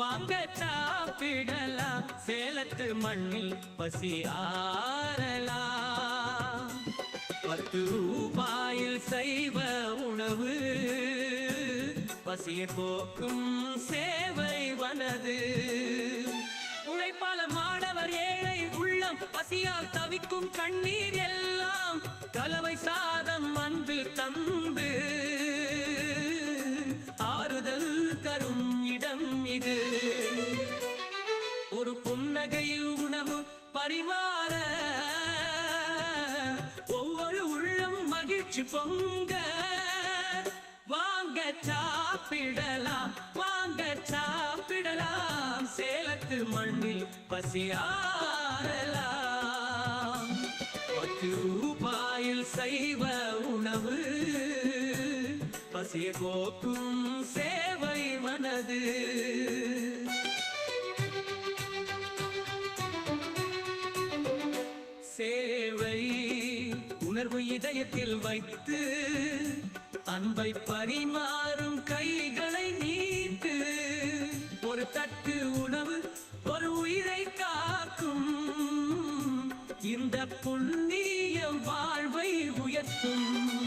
வாங்க சாப்பிடலாம் சேலத்து மண்ணில் பசி ஆறலாம் பத்து ரூபாயில் சைவ உணவு பசியை போக்கும் சேவை வனது. உழைப்பாள மாணவர் ஏழை உள்ளம் பசியால் தவிக்கும் கண்ணீர் எல்லாம் பரிமாற. ஒவ்வொரு உள்ளம் மகிழ்ச்சி பொங்க. வாங்க சாப்பிடலாம் வாங்க சாப்பிடலாம். சேலத்து மண்ணில் பசியாரலாம் பத்து ரூபாயில் செய்வ உணவு. பசிய கோக்கும் சேவை மனது. உணர்வு இதயத்தில் வைத்து அன்பை பரிமாறும் கைகளை நீட்டு. ஒரு தட்டு உணவு ஒரு உயிரை காக்கும். இந்த புண்ணிய வாழ்வை உயர்த்தும்.